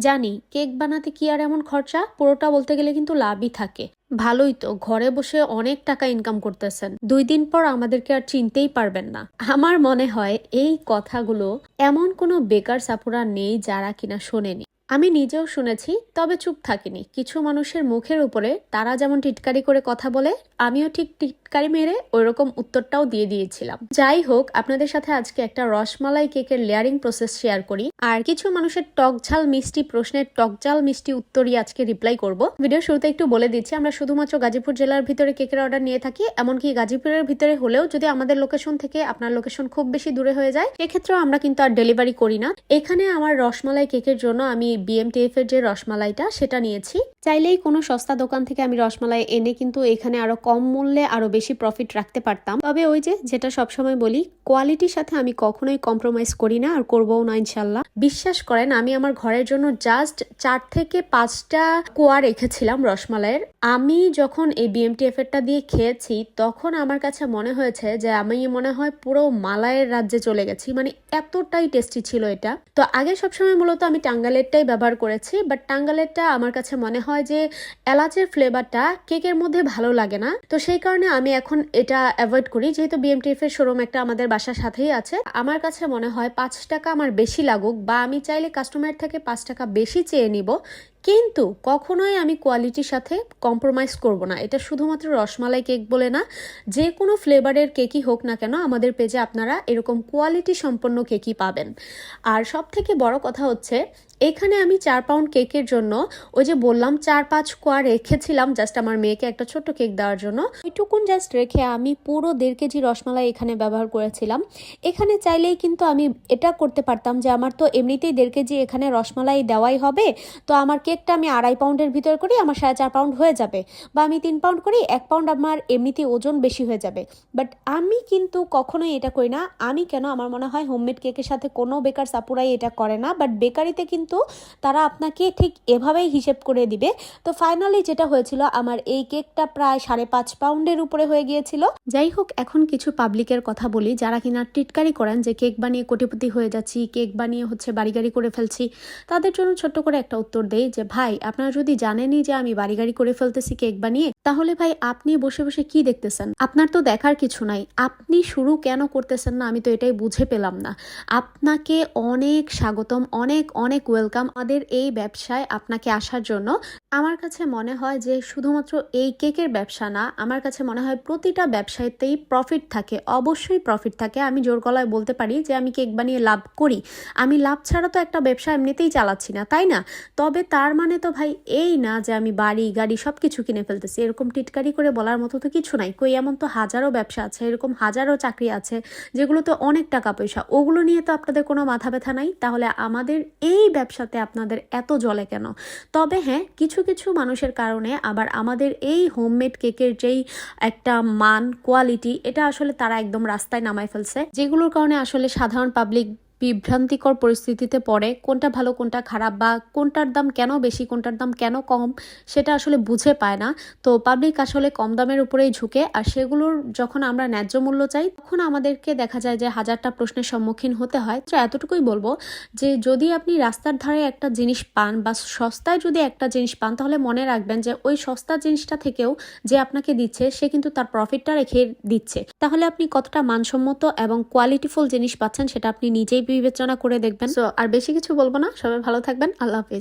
জানি, কেক বানাতে কি আর এমন খরচা? পুরোটা বলতে গেলে কিন্তু লাভই থাকে। ভালোই তো, ঘরে বসে অনেক টাকা ইনকাম করতেছেন। দুই দিন পর আমাদেরকে আর চিনতেই পারবেন না। আমার মনে হয় এই কথাগুলো এমন কোনো বেকার সাপুরা নেই যারা কিনা শোনেনি। আমি নিজেও শুনেছি, তবে চুপ থাকিনি। কিছু মানুষের মুখের উপরে তারা যেমন টিটকারি করে কথা বলে, আমিও ঠিক টিটকারি মেরে ওইরকম উত্তরটাও দিয়ে দিয়েছিলাম। যাই হোক, আপনাদের সাথে আজকে একটা রসমালাই কেকের লেয়ারিং প্রসেস শেয়ার করি। আর কিছু মানুষের টক ঝাল মিষ্টি প্রশ্নের টক ঝাল মিষ্টি উত্তরই আজকে রিপ্লাই করব। ভিডিও শুরুতে একটু বলে দিচ্ছি, আমরা শুধুমাত্র গাজীপুর জেলার ভিতরে কেকের অর্ডার নিয়ে থাকি, এমনকি গাজীপুরের ভিতরে হলেও যদি আমাদের লোকেশন থেকে আপনার লোকেশন খুব বেশি দূরে হয়ে যায় সেক্ষেত্রেও আমরা কিন্তু আর ডেলিভারি করি না। এখানে আমার রসমালাই কেকের জন্য আমি বিএমটিএফ এর যে রসমালাইটা, সেটা নিয়েছি। চাইলেই কোনো সস্তা দোকান থেকে আমি রসমালাই এনে কিন্তু এখানে আরও কম মূল্যে আরও বেশি প্রফিট রাখতে পারতাম। তবে ওই যে, যেটা সবসময় বলি কোয়ালিটির সাথে আমি কখনোই কম্প্রোমাইজ করি না আর করবও না ইনশাল্লাহ বিশ্বাস করেন, আমি আমার ঘরের জন্য জাস্ট চার থেকে পাঁচটা কোয়া রেখেছিলাম রসমালাইয়ের। আমি যখন এই বিএমটিএফ এরটা দিয়ে খেয়েছি, তখন আমার কাছে মনে হয়েছে যে, আমি মনে হয় পুরো মালায়ের রাজ্যে চলে গেছি। মানে এতটাই টেস্টি ছিল এটা। তো আগে সবসময় মূলত আমি টাঙ্গালেরটাই ব্যবহার করেছি বাট টাঙ্গালেরটা আমার কাছে মনে হয় যে এলাচের ফ্লেভারটা কেকের মধ্যে ভালো লাগে না। তো সেই কারণে আমি এখন এটা অ্যাভয়েড করি, যেহেতু বিএমটিএফ এর শোরুম একটা আমাদের বাসার সাথেই আছে। আমার কাছে মনে হয় পাঁচ টাকা আমার বেশি লাগুক, বা আমি চাইলে কাস্টমার থেকে পাঁচ টাকা বেশি চেয়ে নিব। কিন্তু কখনোই আমি কোয়ালিটির সাথে কম্প্রোমাইজ করব না। এটা শুধুমাত্র রসমালাই কেক বলে না, যে কোনো ফ্লেভারের কেকই হোক না কেন, আমাদের পেজে আপনারা এরকম কোয়ালিটি সম্পন্ন কেকই পাবেন। আর সব থেকে বড় কথা হচ্ছে, এখানে আমি চার পাউন্ড কেকের জন্য ওই যে বললাম চার পাঁচ কোয়া রেখেছিলাম জাস্ট আমার মেয়েকে একটা ছোট্ট কেক দেওয়ার জন্য। ওইটুকুন জাস্ট রেখে আমি পুরো দেড় কেজি রসমালাই এখানে ব্যবহার করেছিলাম। এখানে চাইলেই কিন্তু আমি এটা করতে পারতাম যে আমার তো এমনিতেই দেড় কেজি এখানে রসমালাই দেওয়াই হবে, তো আমার কেকটা আমি আড়াই পাউন্ডের ভিতর করি, আমার সাড়ে চার পাউন্ড হয়ে যাবে। বা আমি তিন পাউন্ড করি, এক পাউন্ড আমার এমনিতে ওজন বেশি হয়ে যাবে। বাট আমি কিন্তু কখনোই এটা করি না। আমি কেন, আমার মনে হয় হোমমেড কেকের সাথে কোনো বেকার সাপুরাই এটা করে না। বাট বেকারিতে কিন্তু তারা আপনাকে ঠিক এভাবেই হিসেব করে দিবে। তো ফাইনালি যেটা হয়েছিল, আমার এই কেকটা প্রায় সাড়ে পাঁচ পাউন্ডের উপরে হয়ে গিয়েছিল। যাই হোক, এখন কিছু পাবলিকের কথা বলি, যারা কিনা টিটকারি করেন যে কেক বানিয়ে কোটিপতি হয়ে যাচ্ছি, কেক বানিয়ে হচ্ছে বাড়ি গাড়ি করে ফেলছি, তাদের জন্য ছোট্ট করে একটা উত্তর দেই যে ভাই, আপনারা যদি জানেনই যে আমি বাড়ি গাড়ি করে ফেলতেছি কেক বানিয়ে, তাহলে ভাই আপনি বসে বসে কি দেখতেছেন? আপনার তো দেখার কিছু নাই। আপনি শুরু কেন করতেছেন না? আমি তো এটাই বুঝে পেলাম না। আপনাকে অনেক স্বাগতম, অনেক অনেক ওয়েলকাম আমাদের এই ব্যবসায় আপনাকে আসার জন্য। আমার কাছে মনে হয় যে, শুধুমাত্র এই কেকের ব্যবসা না, আমার কাছে মনে হয় প্রতিটা ব্যবসায়তেই প্রফিট থাকে। অবশ্যই প্রফিট থাকে। আমি জোর গলায় বলতে পারি যে, আমি কেক বানিয়ে লাভ করি। আমি লাভ ছাড়া তো একটা ব্যবসা এমনিতেই চালাচ্ছি না, তাই না? তবে তার মানে তো ভাই এই না যে আমি বাড়ি, গাড়ি সব কিছু কিনে ফেলতেছি। এরকম টিটকারি করে বলার মতো তো কিছু নাই। কই এমন তো হাজারো ব্যবসা আছে, এরকম হাজারো চাকরি আছে, যেগুলোতে অনেক টাকা পয়সা। ওগুলো নিয়ে তো আপনাদের কোনো মাথা ব্যথা নাই? তাহলে আমাদের এই ব্যবসাতে আপনাদের এত জলে কেন? তবে হ্যাঁ কিছু কিছু মানুষের কারণে আবার আমাদের এই হোমমেড কেকের যেই একটা মান কোয়ালিটি এটা আসলে তারা একদম রাস্তায় নামায় ফেলছে। যেগুলোর কারণে আসলে সাধারণ পাবলিক বিভ্রান্তিকর পরিস্থিতিতে পড়ে, কোনটা ভালো, কোনটা খারাপ বা কোনটার দাম কেন বেশি, কোনটার দাম কেন কম, সেটা আসলে বুঝে পায় না। তো পাবলিক আসলে কম দামের উপরেই ঝুঁকে, আর সেগুলোর যখন আমরা ন্যায্য মূল্য চাই, তখন আমাদেরকে দেখা যায় যে হাজারটা প্রশ্নের সম্মুখীন হতে হয়। তো এতটুকুই বলব যে যদি আপনি রাস্তার ধারে একটা জিনিস পান বা সস্তায় যদি একটা জিনিস পান, তাহলে মনে রাখবেন যে ওই সস্তা জিনিসটা থেকেও যে আপনাকে দিচ্ছে, সে কিন্তু তার প্রফিটটা রেখে দিচ্ছে। তাহলে আপনি কতটা মানসম্মত এবং কোয়ালিটিফুল জিনিস পাচ্ছেন, সেটা আপনি নিজেই বিবেচনা করে দেখবেন। সো আর বেশি কিছু বলব না। সবাই ভালো থাকবেন। আল্লাহ হাফিজ।